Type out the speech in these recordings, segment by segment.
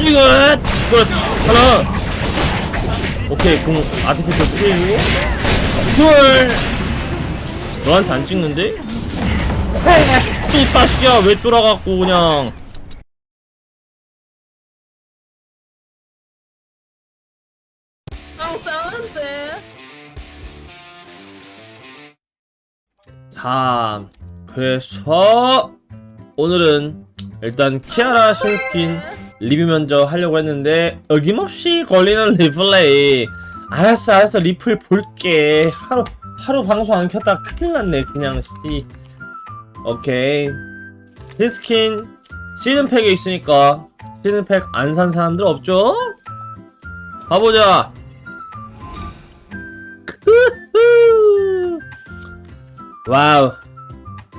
이거 그렇지. 하나. 오케이 공 아티피셜 뿌리고 둘. 너한테 안 찍는데? 또 다시야 왜 쫄아갖고 그냥. 자 그래서 오늘은 일단 키아라 신스킨 리뷰 먼저 하려고 했는데 어김없이 걸리는 리플레이. 알았어 알았어. 리플 볼게. 하루 하루 방송 안 켰다 큰일 났네 그냥 씨. 오케이. 신스킨 시즌팩에 있으니까 시즌팩 안 산 사람들 없죠? 가보자. 와우.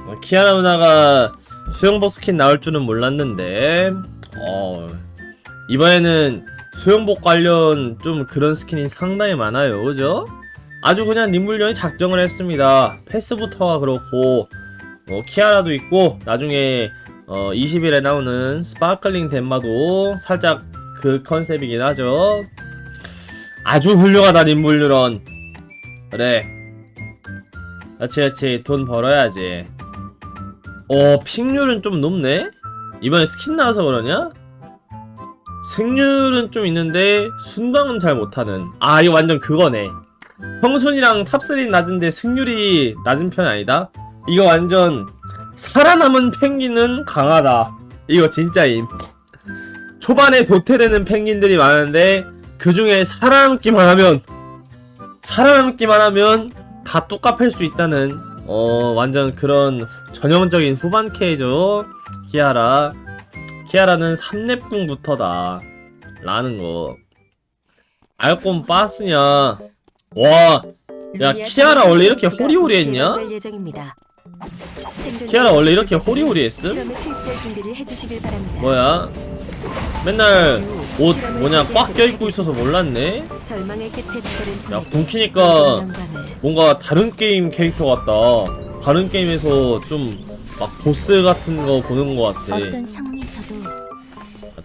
어, 키아나 누나가 수영복 스킨 나올 줄은 몰랐는데 어. 이번에는 수영복 관련 좀 그런 스킨이 상당히 많아요. 그죠? 아주 그냥 님물련이 작정을 했습니다. 패스부터가 그렇고 어, 키아라도 있고 나중에 어, 20일에 나오는 스파클링 덴마도 살짝 그 컨셉이긴 하죠. 아주 훌륭하다 님물련 그래. 그렇지 그렇지 돈 벌어야지. 어 픽률은 좀 높네 이번에 스킨 나와서 그러냐? 승률은 좀 있는데 순방은 잘 못하는. 아 이거 완전 그거네. 평순이랑 탑3 낮은데 승률이 낮은 편 아니다? 이거 완전 살아남은 펭귄은 강하다. 이거 진짜임. 초반에 도태되는 펭귄들이 많은데 그 중에 살아남기만 하면 살아남기만 하면 다 똑같을 수 있다는 어 완전 그런 후- 전형적인 후반 K죠 키아라 키아라는 3렙궁부터다 라는 거 알꼼 빠스냐 와 야, 키아라 원래 이렇게 호리호리 했냐? 개발될 예정입니다. 키아라 원래 이렇게 호리호리 했음? 해주시길 바랍니다. 뭐야 맨날 옷 뭐냐 꽉 껴입고 있어서 몰랐네 야 영광을. 뭔가 다른 게임 캐릭터 같다 다른 게임에서 좀 막 보스 같은 거 보는 거 같아 어떤 상황에서도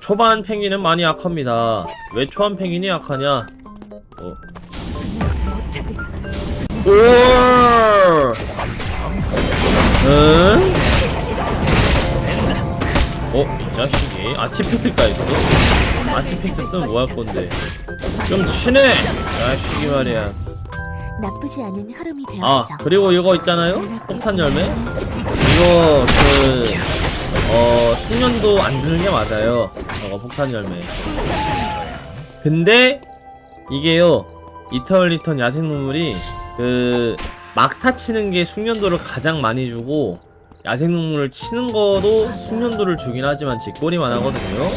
초반 펭귄은 많이 약합니다. 왜 초반 펭귄이 약하냐? 어. 오! 응? 어, 이 자식이 아티팩트가 있어? 아티팩트 쓰면 뭐 할 건데? 좀 친해! 자식이 말이야. 나쁘지 않은 흐름이 되었어. 아, 그리고 이거 있잖아요? 폭탄 열매? 이거, 그, 어, 숙련도 안 주는 게 맞아요. 저거 폭탄 열매. 근데, 이게요, 이터널 리턴 야생 동물이, 그, 막타 치는 게 숙련도를 가장 많이 주고, 야생 동물을 치는 거도 숙련도를 주긴 하지만 뒷골이만 하거든요.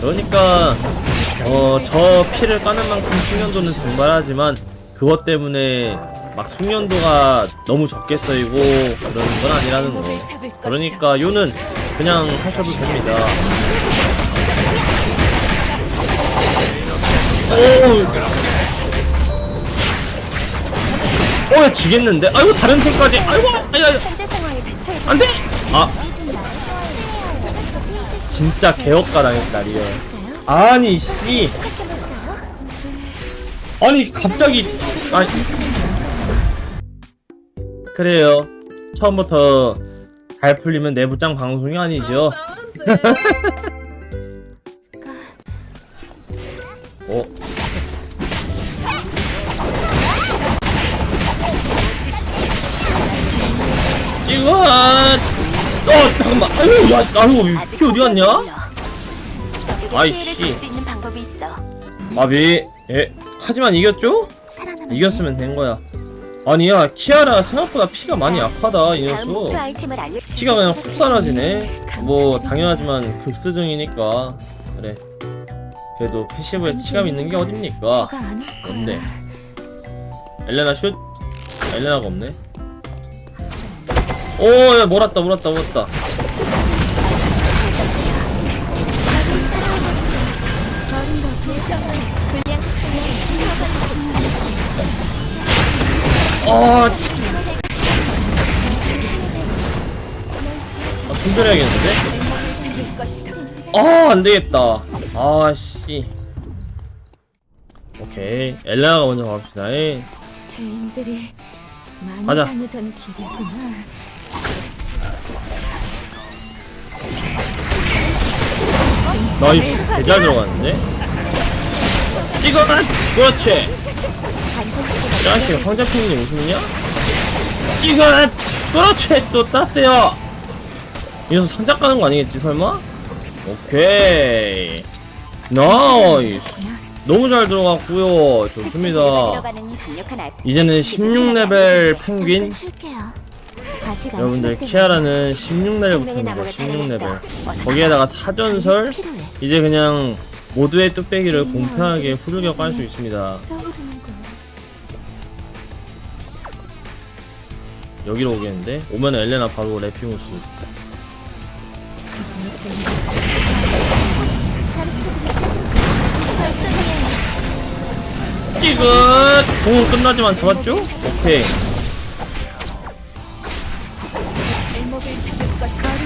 그러니까, 어, 저 피를 까는 만큼 숙련도는 증발하지만, 그것 때문에 막 숙련도가 너무 적게 쓰이고 그러는 건 아니라는 거. 그러니까 요는 그냥 하셔도 됩니다. 오! 어, 야, 지겠는데? 아이고, 다른 팀까지. 아이고, 아이고, 아이고. 안 돼! 아. 진짜 개업가 당했다, 리얼. 아니, 씨. 아니, 갑자기. 아니. 그래요. 처음부터 잘 풀리면 내부장 방송이 아니죠. 어? 이거 어 잠깐만 아유 야 아유 피 어디 갔냐 아이씨. 마비 예 하지만 이겼죠? 이겼으면 된 거야 아니야 키아라 생각보다 피가 많이 약하다 이 다음 목표 녀석. 피가 그냥 훅 사라지네. 뭐 당연하지만 극스중이니까. 그래. 그래도 패시브에 치감 있는 게 어딥니까. 없네. 엘레나 슛? 아, 엘레나가 없네. 오야 몰았다 몰았다 몰았다 아, 아, 것이다. 아, 안 되겠다. 아, 아씨 오케이 엘레나가 먼저 가봅시다 이. 죄인들이 많이 가자. 다니던 길이구나. 나이스 개잘 들어갔는데 찍어라 그렇지. 자식 황제 팬이 웃음이냐? 찍어라 그렇지. 또 땄어요. 여기서 상작 가는 거 아니겠지 설마? 오케이. 나이스. 너무 잘 들어갔고요. 좋습니다. 이제는 16레벨 펭귄. 여러분들 키아라는 생명의 16레벨부터입니다. 나무가 16레벨 자라났어. 어서 거기에다가 가. 사전설. 이제 그냥 모두의 뚝배기를 공평하게 후려겨 깔 수 있습니다. 여기로 오겠는데 오면 엘레나 바로 레피무스 찌긋 공은 끝나지만 잡았죠? 오케이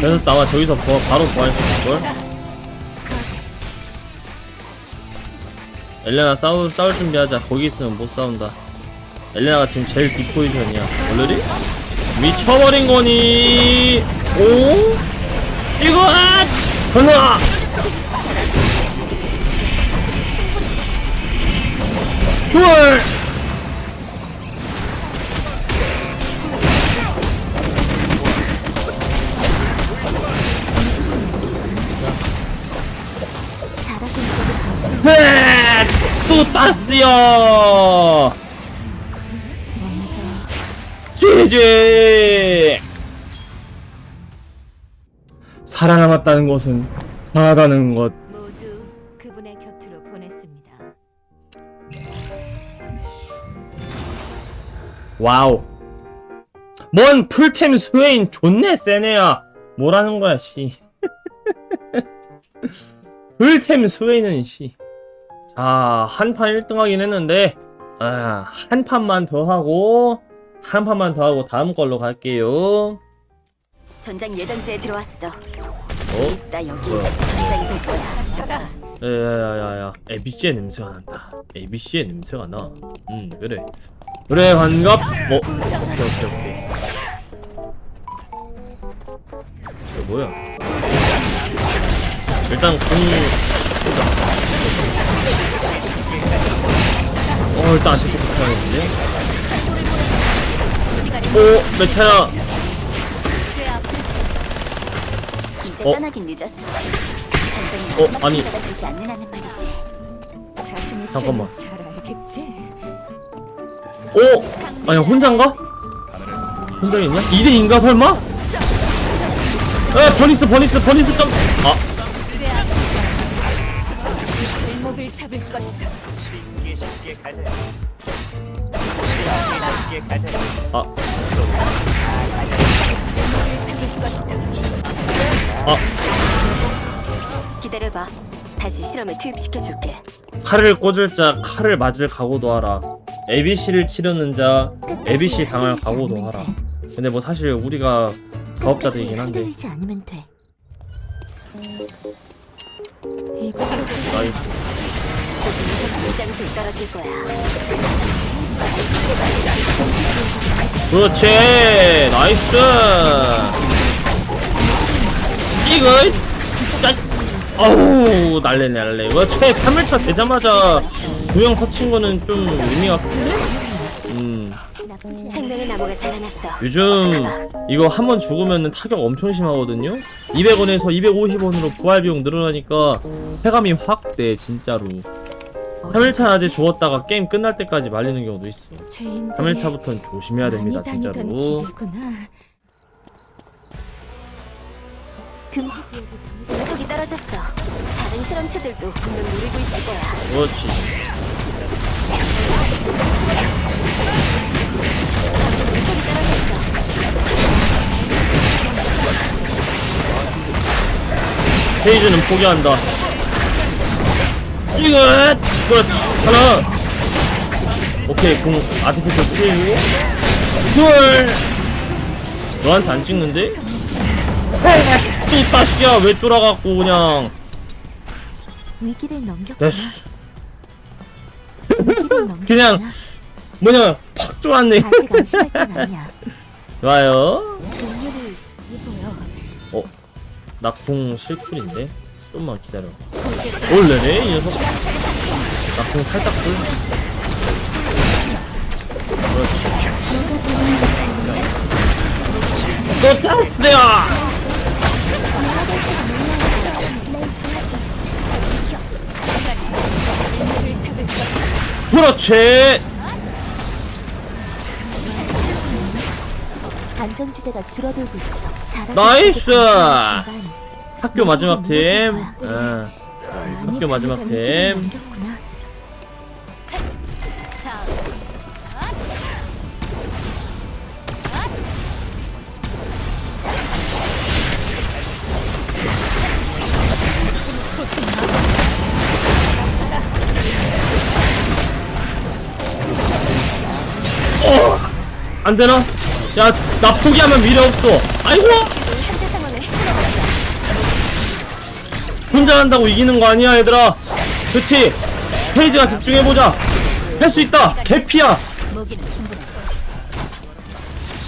그래서 아마 저기서 버- 바로 구할 수 있을걸? 엘레나 싸우, 싸울 준비하자 거기 있으면 못 싸운다 엘레나가 지금 제일 뒷포지션이야 원래리? 미쳐버린 거니 오? 이거 아! 헐 잘하 땄어요. 지지. 살아남았다는 것은 강하다는 것. 모두 그분의 곁으로 보냈습니다. 와우. 뭔 풀템 스웨인 존내 세네야. 뭐라는 거야 씨. 풀템 스웨인은 씨 자한판 1등 하긴 했는데 아, 한 판만 더 하고 한 판만 더 하고 다음 걸로 갈게요 전장 예정지에 들어왔어. 어? 나 여기 뭐야? 전장이 될 거야. 잡아. 야야야야 ABC의 냄새가 난다 ABC의 냄새가 나음 그래 그래 환갑 어 오케이 오케이 오케이 이거 뭐야 일단 군 어, 일단 안티켓 붙여야겠는데? 오, 내 차야! 이제 어? 떠나긴 늦었어. 어, 아니. 되지 않는 한은 말이지. 자신의 잠깐만. 죄는 잘 알겠지. 오! 아니, 혼잔가? 혼자 있냐? 2대인가, 설마? 에, 버니스, 버니스, 버니스 좀! 아, 잡을 것이다. 아, 잡을 것이다. 아. 기다려봐. 다시 실험에 투입시켜 줄게. 칼을 꽂을 자, 칼을 맞을 각오도 하라. ABC를 치르는 자, ABC 당할 각오도 하라. 근데 뭐 사실 우리가 가업자들이긴 한데. 흔들리지 않으면 돼. 나이 떨어질 거야. 그렇지 나이스 찍을 짜 어우 날래 날래 최 3일차 되자마자 두명 터친 거는 좀 의미가 큰데? 음 생명의 나무가 자라났어. 요즘 이거 한 번 죽으면 타격 엄청 심하거든요 200원에서 250원으로 부활 비용 늘어나니까 체감이 확 돼 진짜로 3일차 낮에 죽었다가 게임 끝날 때까지 말리는 경우도 있어 3일차부터는 조심해야 됩니다 진짜로 금지 구역이 정해져. 녀석이 떨어졌어. 다른 실험체들도 분명 노리고 있을 거야. 그렇지 떨어졌어. 페이지는 포기한다. 이거 그렇지 하나. 오케이 공 아티피셜 뿌리고 둘. 너한테 안 찍는데? 또 다시야 왜 쫄아갖고 그냥 위기를 넘겼구나. 됐어 위기를 넘겼구나. 그냥 뭐냐 팍 좋았네 아직 안심할 건 아니야. 좋아요 동료를 입어요. 나궁 실쿨인데 좀만 기다려. 올래네 이 녀석. 나궁 살짝 굴 그렇지 또 땄어요! 그렇지! 안전지대가 줄어들고 있어. 나이스! 학교 마지막 팀 무너질 거야. 어. 많이 학교 마지막 팀. 넘겼구나. 안 되나? 야, 나 포기하면 미래 없어. 아이고! 혼자 한다고 이기는 거 아니야, 얘들아. 그치? 페이지가 집중해보자. 할 수 있다. 개피야.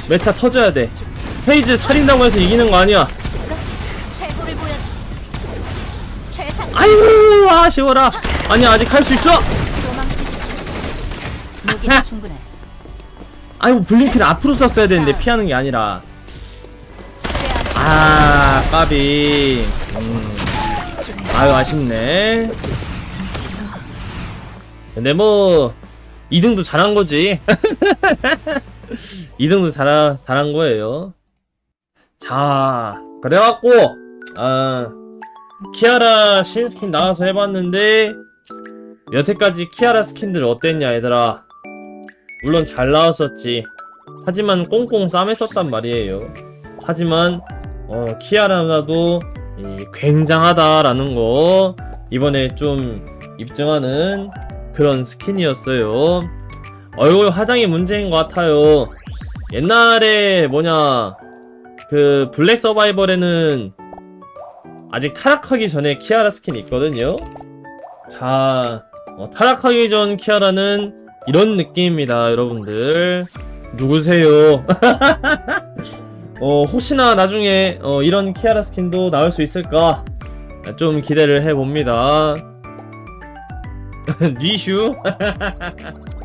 매차 터져야 돼. 페이지 살인다고 해서 이기는 거 아니야. 아이고, 아쉬워라. 아니야, 아직 할 수 있어. 아이고, 블링크를 앞으로 썼어야 되는데 피하는 게 아니라. 아, 까비. 음. 아유, 아쉽네. 근데 뭐 2등도 잘한 거지. 2등도 잘 잘한 거예요. 자, 그래갖고 아 키아라 신스킨 나와서 해봤는데 여태까지 키아라 스킨들 어땠냐 얘들아. 물론 잘 나왔었지. 하지만 꽁꽁 싸맸었단 말이에요. 하지만 어, 키아라나도 이 굉장하다라는 거 이번에 좀 입증하는 그런 스킨이었어요. 얼굴 화장이 문제인 것 같아요. 옛날에 뭐냐 그 블랙 서바이벌에는 아직 타락하기 전에 키아라 스킨이 있거든요. 자 어, 타락하기 전 키아라는 이런 느낌입니다, 여러분들. 누구세요? 어, 혹시나 나중에 어, 이런 키아라 스킨도 나올 수 있을까? 좀 기대를 해봅니다. 니슈?